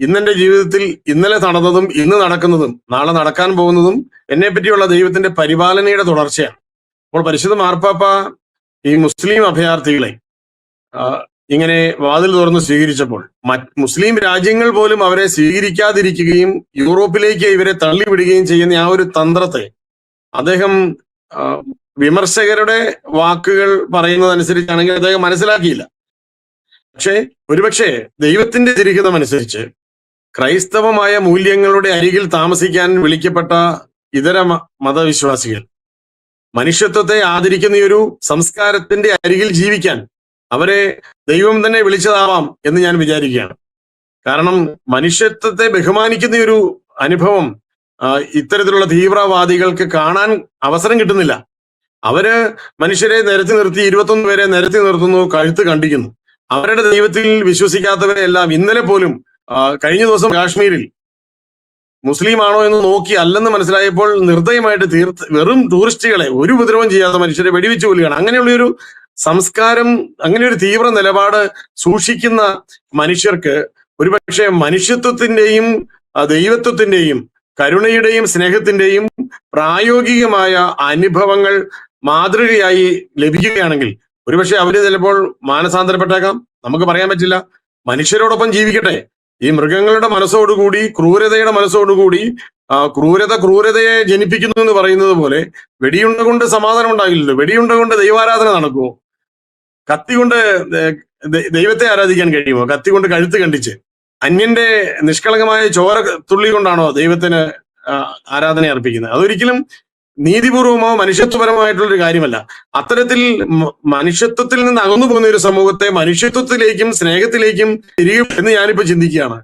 ഇന്നെന്റെ ജീവിതത്തിൽ ഇന്നലെ നടന്നതും ഇന്ന് നടക്കുന്നതും നാളെ നടക്കാൻ പോകുന്നതും എന്നെ പറ്റിയുള്ള ദൈവത്തിന്റെ പരിപാലനയുടെ തുടർച്ചയാണ്. അപ്പോൾ പരിശുദ്ധ മാർപ്പാപ്പ ഈ മുസ്ലിം അഭയാർത്ഥികളെ ഇങ്ങനെ വാതിൽ തുറന്ന് സ്വീകരിച്ചപ്പോൾ മുസ്ലിം രാജ്യങ്ങൾ പോലും അവരെ സ്വീകരിക്കാതിരിക്കുകയും യൂറോപ്പിലേക്ക് ഇവരെ തള്ളിവിടുകയും ചെയ്യുന്ന ആ ഒരു തന്ത്രത്തെ അദ്ദേഹം വിമർശകരുടെ വാക്കുകൾ പറയുന്നതനുസരിച്ചാണെങ്കിൽ അദ്ദേഹം മനസ്സിലാക്കിയില്ല. പക്ഷേ ഒരുപക്ഷെ ദൈവത്തിന്റെ തിരിഹിതം അനുസരിച്ച് ക്രൈസ്തവമായ മൂല്യങ്ങളുടെ അരികിൽ താമസിക്കാൻ വിളിക്കപ്പെട്ട ഇതര മതവിശ്വാസികൾ. മനുഷ്യത്വത്തെ ആദരിക്കുന്ന ഒരു സംസ്കാരത്തിന്റെ അരികിൽ ജീവിക്കാൻ അവരെ ദൈവം തന്നെ വിളിച്ചതാവാം എന്ന് ഞാൻ വിചാരിക്കുകയാണ്. കാരണം മനുഷ്യത്വത്തെ ബഹുമാനിക്കുന്ന ഒരു അനുഭവം ഇത്തരത്തിലുള്ള തീവ്രവാദികൾക്ക് കാണാൻ അവസരം കിട്ടുന്നില്ല. അവർ മനുഷ്യരെ നിരത്തി നിർത്തി ഇരുപത്തൊന്ന് പേരെ നിരത്തി നിർത്തുന്നു കഴുത്ത് കണ്ടിക്കുന്നു. അവരുടെ ദൈവത്തിൽ വിശ്വസിക്കാത്തവരെല്ലാം ഇന്നലെ പോലും കഴിഞ്ഞ ദിവസം കാശ്മീരിൽ മുസ്ലിം ആണോ എന്ന് നോക്കി അല്ലെന്ന് മനസ്സിലായപ്പോൾ നിർദ്ദയമായിട്ട് തീർത്ത് വെറും ടൂറിസ്റ്റുകളെ ഒരു ഉപദ്രവം ചെയ്യാത്ത മനുഷ്യരെ വെടിവെച്ച് കൊല്ലുകയാണ്. അങ്ങനെയുള്ള ഒരു സംസ്കാരം അങ്ങനെ ഒരു തീവ്ര നിലപാട് സൂക്ഷിക്കുന്ന മനുഷ്യർക്ക് ഒരുപക്ഷെ മനുഷ്യത്വത്തിന്റെയും ദൈവത്വത്തിന്റെയും കരുണയുടെയും സ്നേഹത്തിന്റെയും പ്രായോഗികമായ അനുഭവങ്ങൾ മാതൃകയായി ലഭിക്കുകയാണെങ്കിൽ ഒരുപക്ഷെ അവർ ചിലപ്പോൾ മാനസാന്തരപ്പെട്ടേക്കാം നമുക്ക് പറയാൻ പറ്റില്ല. മനുഷ്യരോടൊപ്പം ജീവിക്കട്ടെ. ഈ മൃഗങ്ങളുടെ മനസ്സോടുകൂടി ക്രൂരതയുടെ മനസ്സോടുകൂടി ക്രൂരത ക്രൂരതയെ ജനിപ്പിക്കുന്നു എന്ന് പറയുന്നത് പോലെ വെടിയുണ്ട കൊണ്ട് സമാധാനം ഉണ്ടാകില്ലല്ലോ. വെടിയുണ്ട കൊണ്ട് ദൈവാരാധന നടക്കുമോ കത്തി കൊണ്ട് ദൈവത്തെ ആരാധിക്കാൻ കഴിയുമോ? കത്തി കൊണ്ട് കഴുത്ത് കണ്ടിച്ച്. അന്യന്റെ നിഷ്കളങ്കമായ ചോര തുള്ളി കൊണ്ടാണോ ദൈവത്തിന് ആരാധന അർപ്പിക്കുന്നത്? അതൊരിക്കലും നീതിപൂർവമോ മനുഷ്യത്വപരമായിട്ടുള്ള ഒരു കാര്യമല്ല. അത്തരത്തിൽ മനുഷ്യത്വത്തിൽ നിന്ന് അകന്നു പോകുന്ന ഒരു സമൂഹത്തെ മനുഷ്യത്വത്തിലേക്കും സ്നേഹത്തിലേക്കും തിരികെ എന്ന് ഞാനിപ്പോ ചിന്തിക്കുകയാണ്.